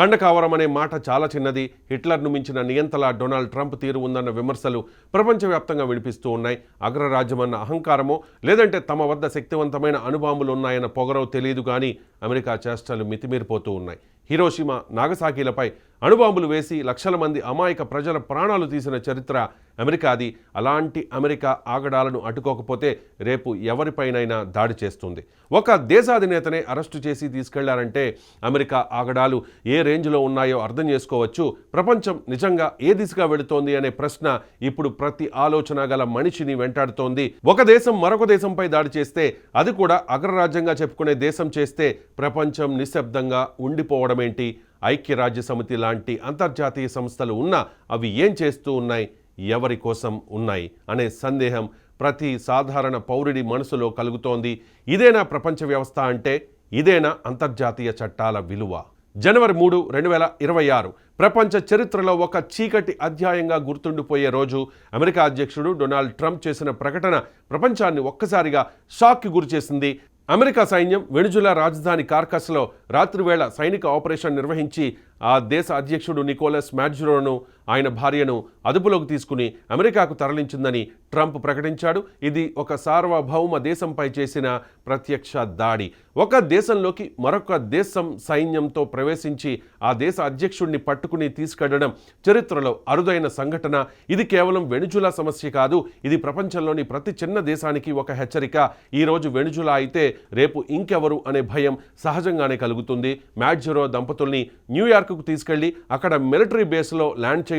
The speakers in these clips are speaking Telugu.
కండకావరం అనే మాట చాలా చిన్నది. హిట్లర్ను మించిన నియంతలా డొనాల్డ్ ట్రంప్ తీరు ఉందన్న విమర్శలు ప్రపంచవ్యాప్తంగా వినిపిస్తూ ఉన్నాయి. అగ్రరాజ్యమన్న అహంకారమో లేదంటే తమ వద్ద శక్తివంతమైన అణుబాంబులు ఉన్నాయన్న పొగరో తెలియదు కానీ అమెరికా చేష్టలు మితిమీరిపోతూ ఉన్నాయి. హిరోషిమా నాగసాకిలపై అణుబాంబులు వేసి లక్షల మంది అమాయక ప్రజల ప్రాణాలు తీసిన చరిత్ర అమెరికాది. అలాంటి అమెరికా ఆగడాలను అడ్డుకోకపోతే రేపు ఎవరిపైనైనా దాడి చేస్తుంది. ఒక దేశాధినేతనే అరెస్టు చేసి తీసుకెళ్ళారంటే అమెరికా ఆగడాలు ఏ రేంజ్లో ఉన్నాయో అర్థం చేసుకోవచ్చు. ప్రపంచం నిజంగా ఏ దిశగా వెళుతోంది అనే ప్రశ్న ఇప్పుడు ప్రతి ఆలోచన గల మనిషిని వెంటాడుతోంది. ఒక దేశం మరొక దేశంపై దాడి చేస్తే అది కూడా అగ్రరాజ్యంగా చెప్పుకునే దేశం చేస్తే ప్రపంచం నిశ్శబ్దంగా ఉండిపోవడమేంటి? ఐక్యరాజ్య సమితి లాంటి అంతర్జాతీయ సంస్థలు ఉన్నా అవి ఏం చేస్తూ ఉన్నాయి? ఎవరి కోసం ఉన్నాయి? అనే సందేహం ప్రతి సాధారణ పౌరుడి మనసులో కలుగుతోంది. ఇదేనా ప్రపంచ వ్యవస్థ అంటే? ఇదేనా అంతర్జాతీయ చట్టాల విలువ? జనవరి మూడు రెండు వేల ఇరవై ఆరు. ప్రపంచ చరిత్రలో ఒక చీకటి అధ్యాయంగా గుర్తుండిపోయే రోజు అమెరికా అధ్యక్షుడు డొనాల్డ్ ట్రంప్ చేసిన ప్రకటన ప్రపంచాన్ని ఒక్కసారిగా షాక్కి గురిచేసింది. అమెరికా సైన్యం వెనుజులా రాజధాని కార్కస్లో రాత్రివేళ సైనిక ఆపరేషన్ నిర్వహించి ఆ దేశ అధ్యక్షుడు నికోలస్ మ్యాడ్జురోను ఆయన భార్యను అదుపులోకి తీసుకుని అమెరికాకు తరలించిందని ట్రంప్ ప్రకటించాడు. ఇది ఒక సార్వభౌమ దేశంపై చేసిన ప్రత్యక్ష దాడి. ఒక దేశంలోకి మరొక దేశం సైన్యంతో ప్రవేశించి ఆ దేశ అధ్యక్షుడిని పట్టుకుని తీసుకెళ్ళడం చరిత్రలో అరుదైన సంఘటన. ఇది కేవలం వెనుజులా సమస్య కాదు ఇది ప్రపంచంలోని ప్రతి చిన్న దేశానికి ఒక హెచ్చరిక. ఈరోజు వెనుజులా అయితే రేపు ఇంకెవరు అనే భయం సహజంగానే కలుగుతుంది. మ్యాడ్జరో దంపతుల్ని న్యూయార్క్కు తీసుకెళ్ళి అక్కడ మిలిటరీ బేస్లో ల్యాండ్ చేయడం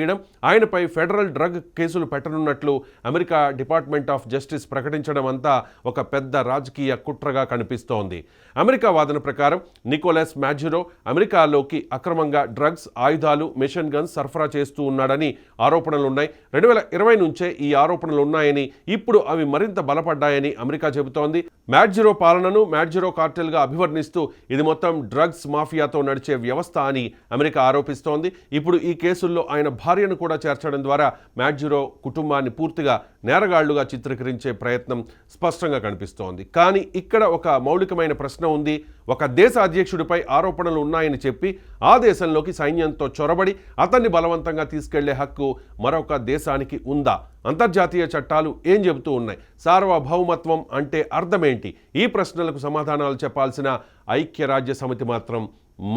ఆయనపై ఫెడరల్ డ్రగ్ కేసులు పెట్టనున్నట్లు అమెరికా డిపార్ట్మెంట్ ఆఫ్ జస్టిస్ ప్రకటించడం అంతా ఒక పెద్ద రాజకీయ కుట్రగా కనిపిస్తోంది. అమెరికా వాదన ప్రకారం నికోలస్ మ్యాడ్జురో అమెరికాలోకి అక్రమంగా డ్రగ్స్ ఆయుధాలు మెషిన్ గన్స్ సరఫరా చేస్తూ ఉన్నాడని ఆరోపణలు ఉన్నాయి రెండు వేల ఇరవై నుంచే ఈ ఆరోపణలు ఉన్నాయని ఇప్పుడు అవి మరింత బలపడ్డాయని అమెరికా చెబుతోంది. మ్యాడ్జిరో పాలనను మ్యాడ్జిరో కార్టెల్గా అభివర్ణిస్తూ ఇది మొత్తం డ్రగ్స్ మాఫియాతో నడిచే వ్యవస్థ అని అమెరికా ఆరోపిస్తోంది. ఇప్పుడు ఈ కేసుల్లో ఆయన భార్యను కూడా చేర్చడం ద్వారా మ్యాడ్జిరో కుటుంబాన్ని పూర్తిగా నేరగాళ్ళుగా చిత్రీకరించే ప్రయత్నం స్పష్టంగా కనిపిస్తోంది. కానీ ఇక్కడ ఒక మౌలికమైన ప్రశ్న ఉంది. ఒక దేశ అధ్యక్షుడిపై ఆరోపణలు ఉన్నాయని చెప్పి ఆ దేశంలోకి సైన్యంతో చొరబడి అతన్ని బలవంతంగా తీసుకెళ్ళే హక్కు మరొక దేశానికి ఉందా? అంతర్జాతీయ చట్టాలు ఏం చెబుతూ ఉన్నాయి? సార్వభౌమత్వం అంటే అర్థమేంటి? ఈ ప్రశ్నలకు సమాధానాలు చెప్పాల్సిన ఐక్యరాజ్య సమితి మాత్రం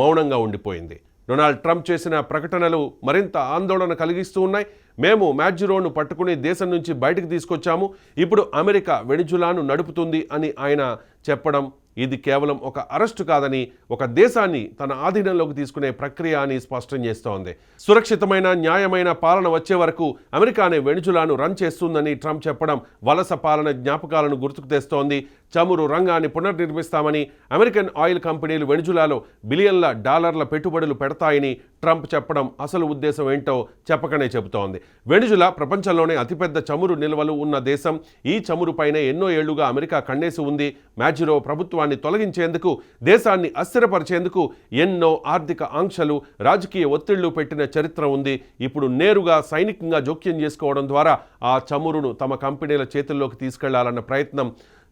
మౌనంగా ఉండిపోయింది. డొనాల్డ్ ట్రంప్ చేసిన ప్రకటనలు మరింత ఆందోళన కలిగిస్తూ ఉన్నాయి. మేము మ్యాడ్జురోను పట్టుకుని దేశం నుంచి బయటకు తీసుకొచ్చాము. ఇప్పుడు అమెరికా వెనిజులాను నడుపుతుంది అని ఆయన చెప్పడం ఇది కేవలం ఒక అరెస్టు కాదని ఒక దేశాన్ని తన ఆధీనంలోకి తీసుకునే ప్రక్రియ అని స్పష్టం చేస్తోంది. సురక్షితమైన న్యాయమైన పాలన వచ్చే వరకు అమెరికానే వెనుజులాను రన్ చేస్తుందని ట్రంప్ చెప్పడం వలస పాలన జ్ఞాపకాలను గుర్తుకు తెస్తోంది. చమురు రంగాన్ని పునర్నిర్మిస్తామని అమెరికన్ ఆయిల్ కంపెనీలు వెనుజులాలో బిలియన్ల డాలర్ల పెట్టుబడులు పెడతాయని ట్రంప్ చెప్పడం అసలు ఉద్దేశం ఏంటో చెప్పకనే చెబుతోంది. వెనుజులా ప్రపంచంలోనే అతిపెద్ద చమురు నిల్వలు ఉన్న దేశం. ఈ చమురుపైనే ఎన్నో ఏళ్ళుగా అమెరికా కన్నేసి ఉంది. మ్యాజిరో ప్రభుత్వాన్ని తొలగించేందుకు దేశాన్ని అస్థిరపరిచేందుకు ఎన్నో ఆర్థిక ఆంక్షలు రాజకీయ ఒత్తిళ్ళు పెట్టిన చరిత్ర ఉంది. ఇప్పుడు నేరుగా సైనికంగా జోక్యం చేసుకోవడం ద్వారా ఆ చమురును తమ కంపెనీల చేతుల్లోకి తీసుకెళ్ళాలన్న ప్రయత్నం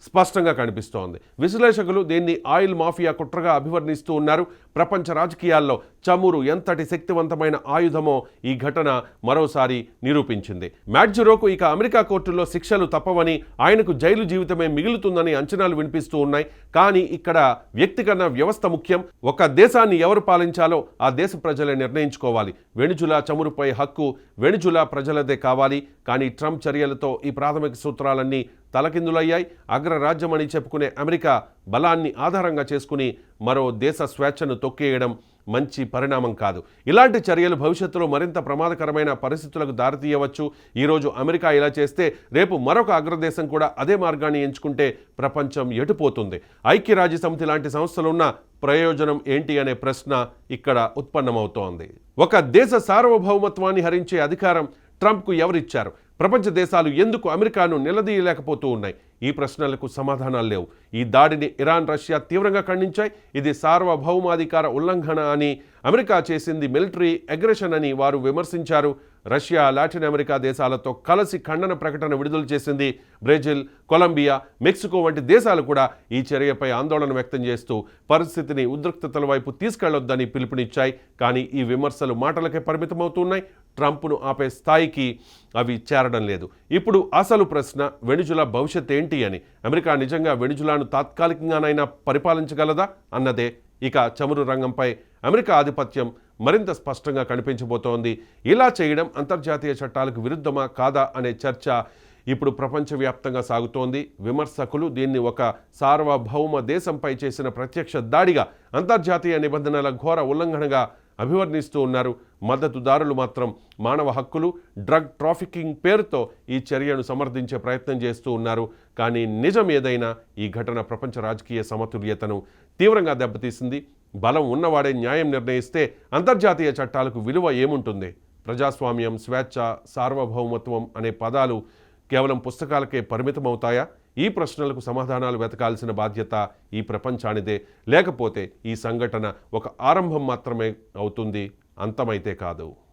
స్పష్టంగా కనిపిస్తోంది. విశ్లేషకులు దీన్ని ఆయిల్ మాఫియా కుట్రగా అభివర్ణిస్తూ ఉన్నారు. ప్రపంచ రాజకీయాల్లో చమురు ఎంతటి శక్తివంతమైన ఆయుధమో ఈ ఘటన మరోసారి నిరూపించింది. మ్యాడ్జురోకు ఇక అమెరికా కోర్టుల్లో శిక్షలు తప్పవని ఆయనకు జైలు జీవితమే మిగులుతుందని అంచనాలు వినిపిస్తూ ఉన్నాయి. కానీ ఇక్కడ వ్యక్తి కన్నా వ్యవస్థ ముఖ్యం. ఒక దేశాన్ని ఎవరు పాలించాలో ఆ దేశ ప్రజలే నిర్ణయించుకోవాలి. వెనుజులా చమురుపై హక్కు వెనుజులా ప్రజలదే కావాలి. కానీ ట్రంప్ చర్యలతో ఈ ప్రాథమిక సూత్రాలన్నీ తలకిందులయ్యాయి. అగ్రరాజ్యమని చెప్పుకునే అమెరికా బలాన్ని ఆధారంగా చేసుకుని మరో దేశ స్వేచ్ఛను తొక్కేయడం మంచి పరిణామం కాదు. ఇలాంటి చర్యలు భవిష్యత్తులో మరింత ప్రమాదకరమైన పరిస్థితులకు దారితీయవచ్చు. ఈరోజు అమెరికా ఇలా చేస్తే రేపు మరొక అగ్రదేశం కూడా అదే మార్గాన్ని ఎంచుకుంటే ప్రపంచం ఎటుపోతుంది? ఐక్యరాజ్య సమితి లాంటి సంస్థలున్న ప్రయోజనం ఏంటి అనే ప్రశ్న ఇక్కడ ఉత్పన్నమవుతోంది. ఒక దేశ సార్వభౌమత్వాన్ని హరించే అధికారం ట్రంప్కు ఎవరిచ్చారు? ప్రపంచ దేశాలు ఎందుకు అమెరికాను నిలదీయలేకపోతూ ఉన్నాయి? ఈ ప్రశ్నలకు సమాధానాలు లేవు. ఈ దాడిని ఇరాన్ రష్యా తీవ్రంగా ఖండించాయి. ఇది సార్వభౌమాధికార ఉల్లంఘన అని అమెరికా చేసింది మిలిటరీ అగ్రెషన్ అని వారు విమర్శించారు. రష్యా లాటిన్ అమెరికా దేశాలతో కలిసి ఖండన ప్రకటన విడుదల చేసింది బ్రెజిల్ కొలంబియా మెక్సికో వంటి దేశాలు కూడా ఈ చర్యపై ఆందోళన వ్యక్తం చేస్తూ పరిస్థితిని ఉద్రిక్తతల వైపు తీసుకెళ్ళొద్దని పిలుపునిచ్చాయి. కానీ ఈ విమర్శలు మాటలకే పరిమితమవుతున్నాయి. ట్రంప్ను ఆపే స్థాయికి అవి చేరడం లేదు. ఇప్పుడు అసలు ప్రశ్న వెనుజులా భవిష్యత్ ఏంటి అని. అమెరికా నిజంగా వెనుజులాను తాత్కాలికంగానైనా పరిపాలించగలదా? అన్నదే. ఇక చమురు రంగంపై అమెరికా ఆధిపత్యం మరింత స్పష్టంగా కనిపించబోతోంది. ఇలా చేయడం అంతర్జాతీయ చట్టాలకు విరుద్ధమా కాదా అనే చర్చ ఇప్పుడు ప్రపంచవ్యాప్తంగా సాగుతోంది. విమర్శకులు దీన్ని ఒక సార్వభౌమ దేశంపై చేసిన ప్రత్యక్ష దాడిగా అంతర్జాతీయ నిబంధనల ఘోర ఉల్లంఘనగా అభివర్ణిస్తూ ఉన్నారు. మద్దతుదారులు మాత్రం మానవ హక్కులు డ్రగ్ ట్రాఫికింగ్ పేరుతో ఈ చర్యను సమర్థించే ప్రయత్నం చేస్తూ ఉన్నారు. కానీ నిజం ఏదైనా ఈ ఘటన ప్రపంచ రాజకీయ సమతుల్యతను తీవ్రంగా దెబ్బతీసింది. బలం ఉన్నవాడే న్యాయం నిర్ణయిస్తే అంతర్జాతీయ చట్టాలకు విలువ ఏముంటుంది? ప్రజాస్వామ్యం స్వేచ్ఛ సార్వభౌమత్వం అనే పదాలు కేవలం పుస్తకాలకే పరిమితమవుతాయా? ఈ ప్రశ్నలకు సమాధానాలు వెతకాల్సిన బాధ్యత ఈ ప్రపంచానిదే. లేకపోతే ఈ సంఘటన ఒక ఆరంభం మాత్రమే అవుతుంది. అంతమైతే కాదు.